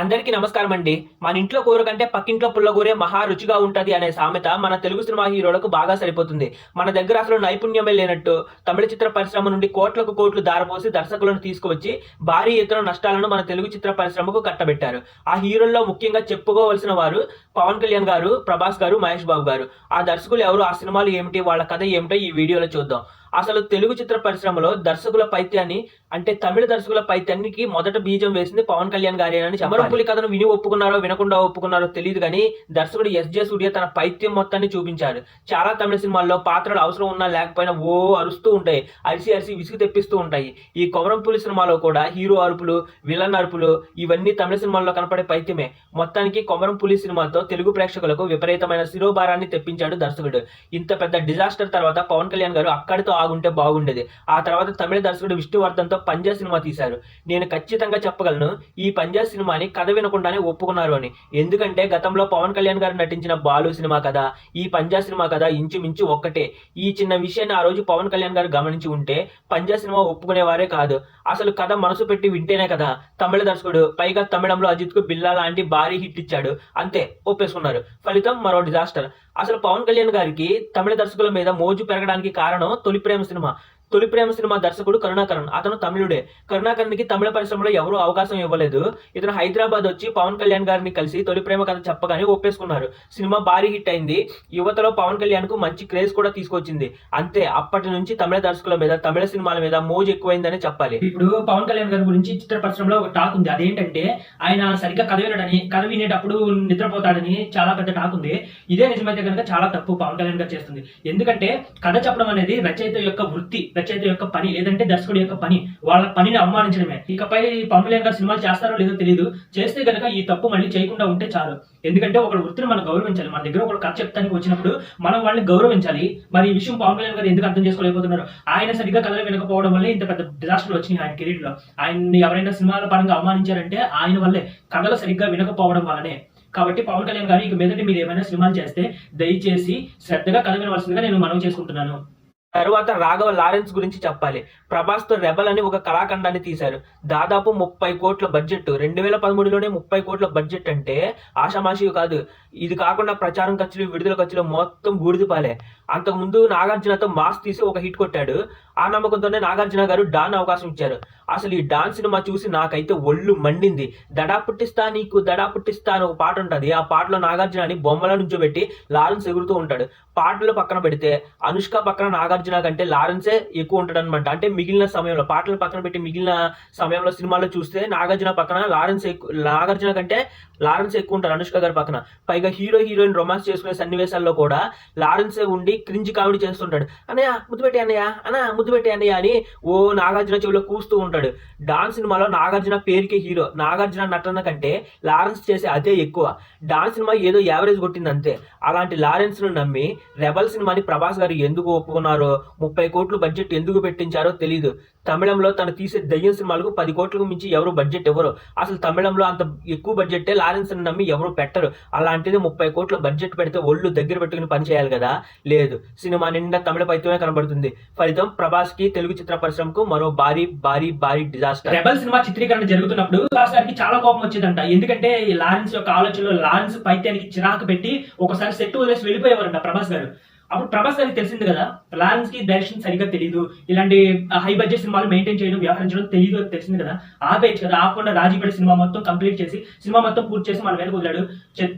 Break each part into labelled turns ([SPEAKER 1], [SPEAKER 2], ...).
[SPEAKER 1] అందరికీ నమస్కారం అండి. మన ఇంట్లో కూర కంటే పక్కింట్లో పుల్లగూరే మహా రుచిగా ఉంటది అనే సామెత మన తెలుగు సినిమా హీరోలకు బాగా సరిపోతుంది. మన దగ్గర అసలు నైపుణ్యమే లేనట్టు తమిళ చిత్ర పరిశ్రమ నుండి కోట్లకు కోట్లు దారపోసి దర్శకులను తీసుకువచ్చి భారీ ఎత్తున నష్టాలను మన తెలుగు చిత్ర పరిశ్రమకు కట్టబెట్టారు. ఆ హీరోల్లో ముఖ్యంగా చెప్పుకోవలసిన వారు పవన్ కళ్యాణ్ గారు ప్రభాస్ గారు మహేష్ బాబు గారు. ఆ దర్శకులు ఎవరు? ఆ సినిమాలు ఏమిటి? వాళ్ళ కథ ఏమిటో ఈ వీడియోలో చూద్దాం. అసలు తెలుగు చిత్ర పరిశ్రమలో దర్శకుల పైత్యాన్ని అంటే తమిళ దర్శకుల పైత్యానికి మొదట బీజం వేసింది పవన్ కళ్యాణ్ గారేనని చమరపులి కథను విని ఒప్పుకున్నారో వినకుండా ఒప్పుకున్నారో తెలియదు కానీ దర్శకుడు ఎస్ జే సూర్య తన పైత్యం మొత్తాన్ని చూపించారు. చాలా తమిళ సినిమాల్లో పాత్రలు అవసరం ఉన్నా లేకపోయినా ఓ అరుస్తూ ఉంటాయి. అరిసి అరిసి విసుగు తెప్పిస్తూ ఉంటాయి. ఈ కొమరంపులి సినిమాలో కూడా హీరో అరుపులు విలన్ అరుపులు ఇవన్నీ తమిళ సినిమాల్లో కనపడే పైత్యమే. మొత్తానికి కొమరం పులి సినిమాతో తెలుగు ప్రేక్షకులకు విపరీతమైన శిరోభారాన్ని తెప్పించాడు దర్శకుడు. ఇంత పెద్ద డిజాస్టర్ తర్వాత పవన్ కళ్యాణ్ గారు అక్కడితో బాగుంటే బాగుండేది. ఆ తర్వాత తమిళ దర్శకుడు విష్ణువర్ధన్తో పంజా సినిమా తీశారు. నేను ఖచ్చితంగా చెప్పగలను ఈ పంజా సినిమాని కథ వినకుండానే ఒప్పుకున్నారు అని. ఎందుకంటే గతంలో పవన్ కళ్యాణ్ గారు నటించిన బాలు సినిమా కథ ఈ పంజా సినిమా కథ ఇంచుమించు ఒక్కటే. ఈ చిన్న విషయాన్ని ఆ రోజు పవన్ కళ్యాణ్ గారు గమనించి ఉంటే పంజా సినిమా ఒప్పుకునేవారే కాదు. అసలు కథ మనసు పెట్టి వింటేనే కదా తమిళ దర్శకుడు పైగా తమిళంలో అజిత్కు బిల్లా లాంటి భారీ హిట్ ఇచ్చాడు. అంతే ఒప్పేసుకున్నారు. ఫలితం మరో డిజాస్టర్. అసలు పవన్ కళ్యాణ్ గారికి తమిళ దర్శకుల మీద మోజు పెరగడానికి కారణం తొలి ప్రేమ సినిమా. తొలి ప్రేమ సినిమా దర్శకుడు కరుణాకరణ్ అతను తమిళుడే. కరుణాకరణ్కి తమిళ పరిశ్రమలో ఎవరూ అవకాశం ఇవ్వలేదు. ఇతను హైదరాబాద్ వచ్చి పవన్ కళ్యాణ్ గారిని కలిసి తొలి ప్రేమ కథ చెప్పగానే ఒప్పేసుకున్నారు. సినిమా భారీ హిట్ అయింది. యువతలో పవన్ కళ్యాణ్కు మంచి క్రేజ్ కూడా తీసుకొచ్చింది. అంతే అప్పటి నుంచి తమిళ దర్శకుల మీద తమిళ సినిమాల మీద మోజు ఎక్కువైందని చెప్పాలి. ఇప్పుడు పవన్ కళ్యాణ్ గారి గురించి చిత్ర పరిశ్రమలో ఒక టాక్ ఉంది. అదేంటంటే ఆయన సరిగ్గా కథ వినడని కథ వినేటప్పుడు నిద్రపోతాడని చాలా పెద్ద టాక్ ఉంది. ఇదే నిజమైతే కనుక చాలా తప్పు పవన్ కళ్యాణ్ గారు చేస్తుంది. ఎందుకంటే కథ చెప్పడం అనేది రచయిత యొక్క వృత్తి. రచయిత యొక్క పని లేదంటే దర్శకుడి యొక్క పని వాళ్ళ పనిని అవమానించడమే. ఇకపై పవన్ కళ్యాణ్ గారు సినిమాలు చేస్తారో లేదో తెలియదు చేస్తే కనుక ఈ తప్పు మళ్ళీ చేయకుండా ఉంటే చాలు. ఎందుకంటే ఒక వృత్తిని మనం గౌరవించాలి. మన దగ్గర ఒక కథ చెప్తానికి వచ్చినప్పుడు మనం వాళ్ళని గౌరవించాలి. మరి ఈ విషయం పవన్ కళ్యాణ్ గారు ఎందుకు అర్థం చేసుకోలేకపోతున్నారు? ఆయన సరిగ్గా కథలు వినకపోవడం వల్ల ఇంత పెద్ద డిజాస్టర్ వచ్చింది ఆయన కెరీర్లో ఆయన్ని ఎవరైనా సినిమాల పరంగా అవమానించారంటే ఆయన వల్లే కథలు సరిగ్గా వినకపోవడం వల్లనే. కాబట్టి పవన్ కళ్యాణ్ గారు ఇక మీదటి మీరు ఏమైనా సినిమాలు చేస్తే దయచేసి శ్రద్ధగా కథ వినవలసిందిగా నేను మనవి చేసుకుంటున్నాను. తరువాత రాఘవ లారెన్స్ గురించి చెప్పాలి. ప్రభాస్తో రెబల్ అని ఒక కళాఖండాన్ని తీశారు. దాదాపు ముప్పై కోట్ల బడ్జెట్ రెండు వేల పదమూడులోనే ముప్పై కోట్ల బడ్జెట్ అంటే ఆషామాషి కాదు. ఇది కాకుండా ప్రచారం ఖర్చులు విడుదల ఖర్చులు మొత్తం బూడిదిపాలే. అంతకుముందు నాగార్జునతో మాస్ తీసి ఒక హిట్ కొట్టాడు. ఆ నమ్మకంతోనే నాగార్జున గారు డాన్ అవకాశం ఇచ్చారు. అసలు ఈ డాన్ సినిమా చూసి నాకైతే ఒళ్ళు మండింది. దడా పుట్టిస్తా నీకు దడా పుట్టిస్తా అని ఒక పాట ఉంటుంది. ఆ పాటలో నాగార్జున అని బొమ్మల నుంచోబెట్టి లారెన్స్ ఎగురుతూ ఉంటాడు. పాటలు పక్కన పెడితే అనుష్క పక్కన నాగార్జున కంటే లారెన్సే ఎక్కువ ఉంటాడు అనమాట అంటే మిగిలిన సమయంలో పాటలు పక్కన పెట్టి మిగిలిన సమయంలో సినిమాలో చూస్తే నాగార్జున పక్కన లారెన్స్ ఎక్కువ నాగార్జున కంటే లారెన్స్ ఎక్కువ ఉంటారు అనుష్క గారి పక్కన. పైగా హీరో హీరోయిన్ రొమాన్స్ చేసుకునే సన్నివేశాల్లో కూడా లారెన్సే ఉండి క్రింజ్ కామెడీ చేస్తుంటాడు. అన్నయ్య ముద్దుపెట్టి అన్నయ్య అన్న ముద్దుపెట్టి అన్నయ్య అని ఓ నాగార్జున చెవిలో కూస్తూ ఉంటాడు. డాన్స్ సినిమాలో నాగార్జున పేరుకే హీరో నాగార్జున నటన కంటే లారెన్స్ చేసే అదే ఎక్కువ. డాన్స్ సినిమా ఏదో యావరేజ్ కొట్టింది అంతే అలాంటి లారెన్స్ను నమ్మి రెబల్ సినిమాని ప్రభాస్ గారు ఎందుకు ఒప్పుకున్నారో ముప్పై కోట్లు బడ్జెట్ ఎందుకు పెట్టించారో తెలియదు తమిళంలో తను తీసే దయ్యం సినిమాలకు పది కోట్లకు మించి ఎవరు బడ్జెట్ ఇవ్వరు. అసలు తమిళంలో అంత ఎక్కువ బడ్జెట్టే లారెన్స్ని నమ్మి ఎవరు పెట్టరు. అలాంటిది ముప్పై కోట్ల బడ్జెట్ పెడితే ఒళ్ళు దగ్గర పెట్టుకుని పని చేయాలి కదా? లేదు. సినిమా నిండా తమిళ పైత్యమే కనబడుతుంది. ఫలితం ప్రభాస్కి తెలుగు చిత్ర పరిశ్రమకు మరో భారీ భారీ భారీ డిజాస్టర్ రెబల్ సినిమా చిత్రీకరణ జరుగుతున్నప్పుడు ప్రభాస్ గారికి చాలా కోపం వచ్చేదంట. ఎందుకంటే ఈ లారెన్స్ యొక్క ఆలోచనలో లారెన్స్ పైత్యానికి చిరాకు పెట్టి ఒకసారి సెట్ వదిలేసి వెళ్ళిపోయేవారంట ప్రభాస్ గారు అప్పుడు ప్రభాస్ గారికి తెలిసింది కదా ప్లాన్స్కి డైరెక్షన్ సరిగ్గా తెలియదు ఇలాంటి హై బడ్జెట్ సినిమాలు మెయింటైన్ చేయడం వ్యవహరించడం తెలియదు తెలిసింది కదా ఆపేయచ్చు కదా ఆపకుండా రాజీపేట సినిమా మొత్తం కంప్లీట్ చేసి సినిమా మొత్తం పూర్తి చేసి మన మీద వదిలాడు.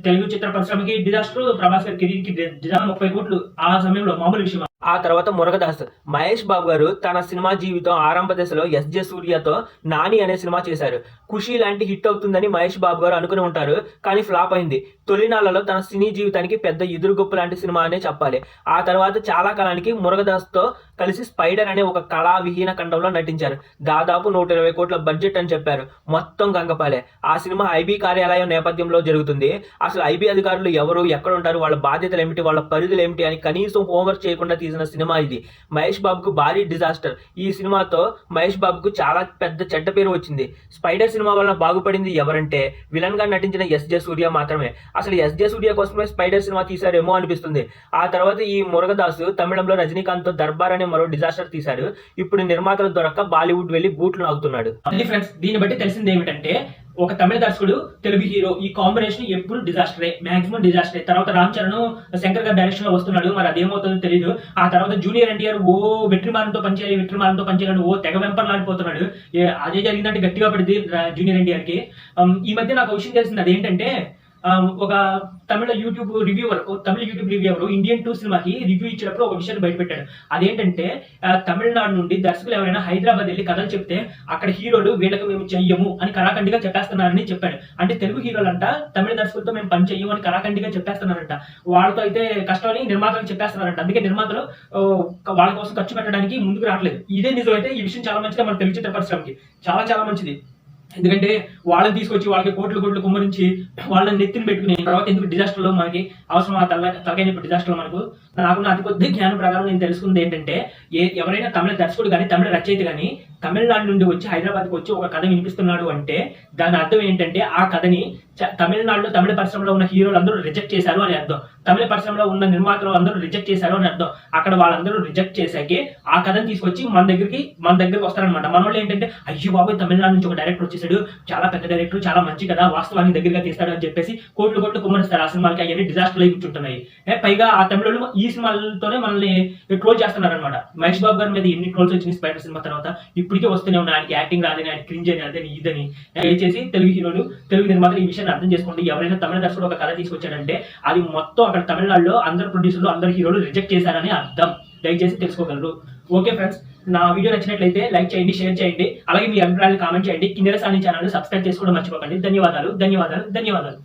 [SPEAKER 1] తెలుగు చిత్ర పరిశ్రమకి డిజాస్టర్ ప్రభాస్ గారి కెరీర్కి ముప్పై కోట్లు ఆ సమయంలో మామూలు విషయం ఆ తర్వాత మురగదాస్. మహేష్ బాబు గారు తన సినిమా జీవితం ఆరంభ దశలో ఎస్ జె సూర్యతో నాని అనే సినిమా చేశారు. ఖుషి లాంటి హిట్ అవుతుందని మహేష్ బాబు గారు అనుకుని ఉంటారు కానీ ఫ్లాప్ అయింది. తొలినాళ్ళలో తన సినీ జీవితానికి పెద్ద ఎదురుగొప్పు లాంటి సినిమా అనే చెప్పాలి. ఆ తర్వాత చాలా కాలానికి మురగదాస్తో కలిసి స్పైడర్ అనే ఒక కళా విహీన ఖండంలో నటించారు. దాదాపు నూట ఇరవై కోట్ల బడ్జెట్ అని చెప్పారు. మొత్తం గంగపాలే. ఆ సినిమా ఐబీ కార్యాలయం నేపథ్యంలో జరుగుతుంది. అసలు ఐబీ అధికారులు ఎవరు ఎక్కడ ఉంటారు వాళ్ళ బాధ్యతలు ఏమిటి వాళ్ళ పరిధులు ఏమిటి అని కనీసం హోంవర్క్ చేయకుండా తీసిన సినిమా ఇది. మహేష్ బాబుకు భారీ డిజాస్టర్. ఈ సినిమాతో మహేష్ బాబుకు చాలా పెద్ద చెడ్డ పేరు వచ్చింది. స్పైడర్ సినిమా వలన బాగుపడింది ఎవరంటే విలన్గా నటించిన ఎస్ జే సూర్య మాత్రమే. అసలు ఎస్ జే సూర్య కోసమే స్పైడర్ సినిమా తీశారేమో అనిపిస్తుంది. ఆ తర్వాత ఈ మురగదాసు తమిళంలో రజనీకాంత్తో దర్బార్ అనే అనే మరో డిజాస్టర్ తీశాడు. ఇప్పుడు నిర్మాతలు దొరక్క బాలీవుడ్ వెళ్ళి బూట్లు నాగుతున్నాడు. అది ఫ్రెండ్స్ దీన్ని బట్టి తెలిసింది ఏమిటంటే ఒక తమిళ దర్శకుడు తెలుగు హీరో ఈ కాంబినేషన్ ఎప్పుడు డిజాస్టరే మాక్సిమం డిజాస్టరే తర్వాత రామ్ చరణ్ శంకర్ గారి డైరెక్షన్లో వస్తున్నాడు. మరి అదేమవుతుందో తెలియదు ఆ తర్వాత జూనియర్ ఎన్టీఆర్ ఓ వెట్రిమానంతో పనిచేయాలి వెట్రిమానంతో పనిచేయాలి ఓ తెగ వెంపర్లాడిపోతున్నాడు. ఏ- అదే జరిగిందంటే గట్టిగా పడింది జూనియర్ ఎన్టీఆర్కి ఈ మధ్య నాకు విషయం తెలిసింది. అదేంటంటే ఒక Tamil YouTube reviewer Tamil YouTube reviewer Indian two సినిమాకి రివ్యూ ఇచ్చినప్పుడు ఒక విషయాన్ని బయటపెట్టాడు. అదేంటంటే తమిళనాడు నుండి దర్శకులు ఎవరైనా హైదరాబాద్ వెళ్ళి కథలు చెప్తే అక్కడ హీరోలు వీళ్ళకి మేము చెయ్యము అని కరాఖండిగా చెప్పేస్తున్నారని చెప్పాడు. అంటే తెలుగు హీరోలంట తమిళ దర్శకులతో మేము పని చెయ్యము అని కరాఖండిగా చెప్పేస్తున్నారంట. వాళ్ళతో అయితే కష్టమని నిర్మాతలు చెప్పేస్తున్నారంట. అందుకే నిర్మాతలు వాళ్ళ కోసం ఖర్చు పెట్టడానికి ముందుకు రావట్లేదు. ఇదే నిజమైతే ఈ విషయం చాలా మంచిది మన తెలుగు చిత్ర పరిశ్రమకి. చాలా చాలా మంచిది. ఎందుకంటే వాళ్ళని తీసుకొచ్చి వాళ్ళకి కోట్లు కోట్లు కుమ్మరించి వాళ్ళని నెత్తిని పెట్టుకుని తర్వాత ఎందుకు డిజాస్టర్లో మనకి అవసరం ఆ తల తలకైన డిజాస్టర్లో మనకు? నాకున్న అతి కొద్ది జ్ఞానం ప్రకారం నేను తెలుసుకుంది ఏంటంటే ఏ ఎవరైనా తమిళ దర్శకుడు కానీ తమిళ రచయిత కానీ తమిళనాడు నుండి వచ్చి హైదరాబాద్కి వచ్చి ఒక కథ వినిపిస్తున్నాడు అంటే దాని అర్థం ఏంటంటే ఆ కథని తమిళనాడులో తమిళ పరిశ్రమలో ఉన్న హీరోలు అందరూ రిజెక్ట్ చేశారు అని అర్థం. తమిళ పరిశ్రమలో ఉన్న నిర్మాతలు అందరూ రిజెక్ట్ చేశారు అని అర్థం. అక్కడ వాళ్ళందరూ రిజెక్ట్ చేశాకే ఆ కథను తీసుకొచ్చి మన దగ్గరికి మన దగ్గరికి వస్తారనమాట మన వాళ్ళు ఏంటంటే అయ్యో బాబు తమిళనాడు నుంచి ఒక డైరెక్టర్ వచ్చేసాడు. చాలా పెద్ద డైరెక్టర్ చాలా మంచి కదా వాస్తవానికి దగ్గరగా తీస్తాడు అని చెప్పేసి కోట్లు కోట్లు కుమ్మరిస్తారు. ఆ సినిమాలకి అవన్నీ డిజాస్టర్ అయి కూర్చుంటున్నాయి. పైగా ఆ తమిళలో ఈ సినిమాలతోనే మనల్ని ట్రోల్ చేస్తున్నారు అనమాట మహేష్ బాబు గారి మీద ఎన్ని ట్రోల్స్ వచ్చినాయి స్పైడర్ సినిమా తర్వాత? ఇప్పుడు ఇప్పటికే వస్తూనే ఉన్నాయి ఆయనకి యాక్టింగ్ రాదని ఆయన క్రింజ్ అని అదని ఇదని. చేసి తెలుగు హీరోలు తెలుగు నిర్మాతలు ఈ విషయాన్ని అర్థం చేసుకోండి. ఎవరైనా తమిళ దర్శకుడు ఒక కథ తీసుకొచ్చాడంటే అది మొత్తం అక్కడ తమిళనాడులో అందరు ప్రొడ్యూసర్లు అందరు హీరోలు రిజెక్ట్ చేశారని అర్థం. దయచేసి తెలుసుకోగలరు. ఓకే ఫ్రెండ్స్ నా వీడియో నచ్చినట్లయితే లైక్ చేయండి షేర్ చేయండి. అలాగే మీ అభిప్రాయాలు కామెంట్ చేయండి. కింద సాని ఛానల్ సబ్స్క్రైబ్ చేసుకోవడం మర్చిపోకండి. ధన్యవాదాలు ధన్యవాదాలు ధన్యవాదాలు.